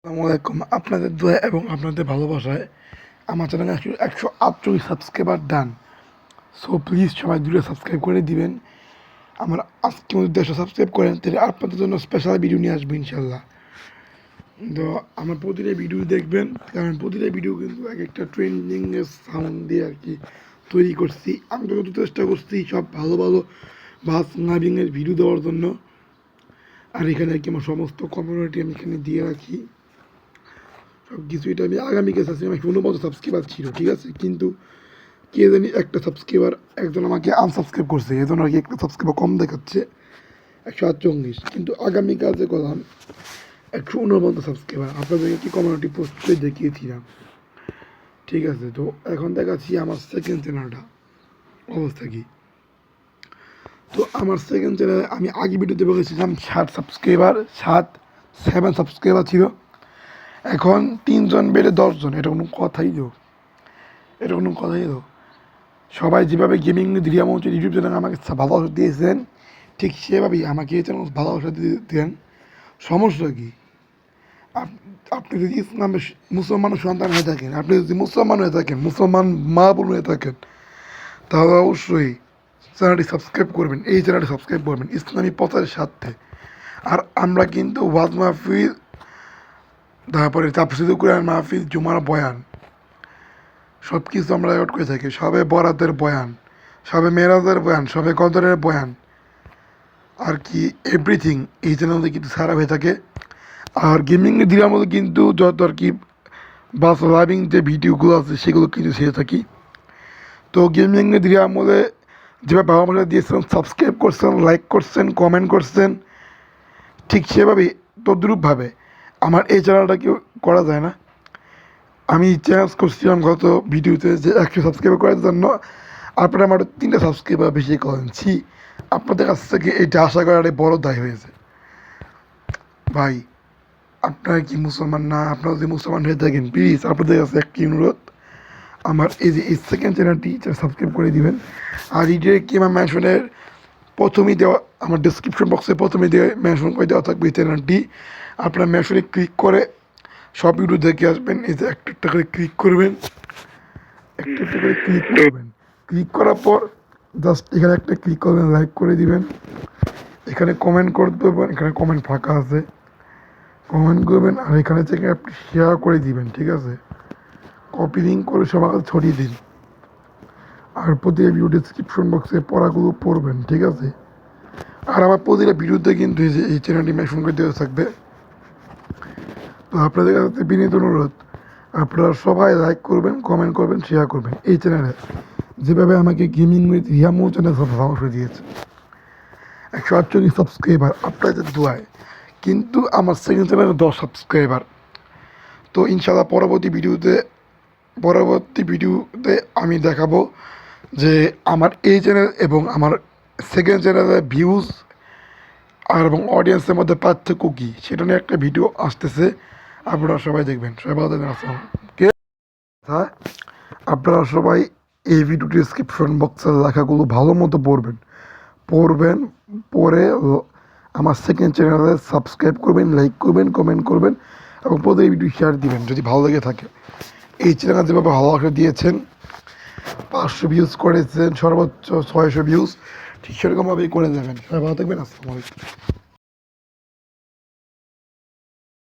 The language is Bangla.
আসসালামু আলাইকুম। আপনাদের দোয়া এবং আপনাদের ভালোবাসায় আমার চ্যানেলে একশো একশো আটচল্লিশ সাবস্ক্রাইবার ডান। সো প্লিজ সবাই দূরে সাবস্ক্রাইব করে দিবেন। আমার আজকে মধ্যে দেড়শো সাবস্ক্রাইব করেন, তাহলে আপনাদের জন্য স্পেশাল ভিডিও নিয়ে আসব ইনশাল্লাহ তো, আমার প্রতিটা ভিডিও দেখবেন, কারণ প্রতিটা ভিডিও কিন্তু এক একটা ট্রেন্ডিংয়ের সাউন্ড দিয়ে আর কি তৈরি করছি। আমি তো যত চেষ্টা করছি সব ভালো ভালো বাস নাবিংয়ের ভিডিও দেওয়ার জন্য। আর এখানে আর কি আমার সমস্ত কমিউনিটি আমি এখানে দিয়ে রাখি। সব কিছু এটা আমি আগামীকে চাচ্ছি আমার মতো সাবস্ক্রাইবার ছিল, ঠিক আছে? কিন্তু কে জানি একটা সাবস্ক্রাইবার একজন আমাকে আনসাবস্ক্রাইব করছে, এই জন্য আর কি একটা সাবস্ক্রাইবার কম দেখাচ্ছে, একশো আটচল্লিশ। কিন্তু আগামী কাজে করলাম একশো উনপঞ্চাশ সাবস্ক্রাইবার আপনাদেরকে কি কমিউনিটি পোস্ট করে দেখিয়েছিলাম, ঠিক আছে? তো এখন দেখাচ্ছি আমার সেকেন্ড চ্যানেলটা অবস্থা কি? তো আমার সেকেন্ড চ্যানেলে আমি আগে ভিডিওতে বলেছিলাম ষাট সাবস্ক্রাইবার সাত সেভেন সাবস্ক্রাইবার ছিল। এখন তিনজন বেড়ে দশজন, এটা কোনো কথাই তো। এটা কোনো কথাই তো। সবাই যেভাবে গেমিং দিরিয়াম হচ্ছে ইউটিউব চ্যানেল আমাকে ভালোবাসা দিয়েছেন, ঠিক সেভাবেই আমাকে এই চ্যানেল ভালোবাসা দিয়ে দেন। সমস্যা কী? আপ- আপনি যদি ইসলামের মুসলমানের সন্তান হয়ে থাকেন, আপনি যদি মুসলমান হয়ে থাকেন, মুসলমান মা বোন হয়ে থাকেন, তাহলে অবশ্যই চ্যানেলটি সাবস্ক্রাইব করবেন। এই চ্যানেলটি সাবস্ক্রাইব করবেন, ইসলামী প্রচারের স্বার্থে। আর আমরা কিন্তু ওয়াজ মাহফিল তারপরে তাপসিদ কোরআন মাহফিল জুমার বয়ান। সব কিছু আমরা রেকর্ড করে থাকি। সবে বরাতের বয়ান, সবে মেরাজের বয়ান, সবে কদরের বয়ান। আর কি এভরিথিং এই চ্যানেলে কিন্তু সারা হয়ে থাকে। আর গেমিং দিলার মধ্যে কিন্তু যত আর কি বাস লাইভিং যে ভিডিওগুলো আছে, সেগুলো কিন্তু শেষে থাকি। তো গেমিং দিলার মধ্যে যেভাবে বাবা মারা দিয়েছেন সাবস্ক্রাইব করছেন লাইক করছেন কমেন্ট করছেন, ঠিক সেভাবেই তদ্রূপভাবে আমার এই চ্যানেলটা কেউ করা যায় না। আমি চ্যালেঞ্জ করছিলাম গত ভিডিওতে যে একশো সাবস্ক্রাইবার করার জন্য। আপনারা আমার তিনটা সাবস্ক্রাইবার বেশি করেন। ছি, আপনাদের কাছ থেকে এটা আশা করাটাই বড় দায় হয়েছে। ভাই, আপনারা কি মুসলমান না? আপনারা যদি মুসলমান হয়ে থাকেন প্লিজ আপনাদের কাছে একটি অনুরোধ। আমার এই যে এই সেকেন্ড চ্যানেলটি সাবস্ক্রাইব করে দিবেন। আর ইডিও কি আমার ম্যানশনের প্রথমেই দেওয়া, আমার ডিসক্রিপশন বক্সে প্রথমে দেওয়া মেনশন করে দেওয়া থাকবে এই চ্যানেলটি আপনারা মেনশনে ক্লিক করে সব ইউটিউব দেখে আসবেন। এই যে একটা একটা করে ক্লিক করবেন। একটা একটা করে ক্লিক করবেন। ক্লিক করার পর জাস্ট এখানে একটা ক্লিক করবেন লাইক করে দিবেন। এখানে কমেন্ট করে দেবেন, এখানে কমেন্ট ফাঁকা আছে। কমেন্ট করবেন আর এখানে থেকে আপনি শেয়ার করে দিবেন, ঠিক আছে? কপি লিঙ্ক করে সবার কাছে ছড়িয়ে দিন। আর প্রতিটা ভিডিও ডিসক্রিপশন বক্সে পড়াগুলো পড়বেন, ঠিক আছে? আর আমার প্রতিটা ভিডিওতে কিন্তু এই চ্যানেলটি মেনশন করে দেওয়া থাকবে। তো আপনাদের কাছে বিনীত অনুরোধ, আপনারা সবাই লাইক করবেন কমেন্ট করবেন শেয়ার করবেন এই চ্যানেলে যেভাবে আমাকে গেমিং উইথ রিয়ামো চ্যানেল পরামর্শ দিয়েছে। একশো আটচল্লিশ সাবস্ক্রাইবার আপনাদের দোয়ায়, কিন্তু আমার সেকেন্ড চ্যানেলে দশ সাবস্ক্রাইবার তো ইনশাল্লাহ পরবর্তী ভিডিওতে পরবর্তী ভিডিওতে আমি দেখাবো যে আমার এই চ্যানেল এবং আমার সেকেন্ড চ্যানেলের ভিউজ আর এবং অডিয়েন্সের মধ্যে পার্থক্য কী, সেটা নিয়ে একটা ভিডিও আসতেছে। আপনারা সবাই দেখবেন। সবাই ভালো কে আপনারা সবাই এই ভিডিও ডিসক্রিপশন বক্সের লেখাগুলো ভালো মতো পড়বেন। পড়বেন, পড়ে ল- আমার সেকেন্ড চ্যানেলে সাবস্ক্রাইব করবেন লাইক করবেন কমেন্ট করবেন এবং প্রত্যেক ভিডিও শেয়ার দিবেন, যদি ভালো লেগে থাকে। এই চ্যানেলে যেভাবে ভালোবাসা দিয়েছেন, পাঁচশো ভিউজ করেছেন, সর্বোচ্চ ছয়শো ভিউজ ঠিক সেরকমভাবেই করে যাবেন সবাই ভালো থাকবেন, আসসালামু আলাইকুম।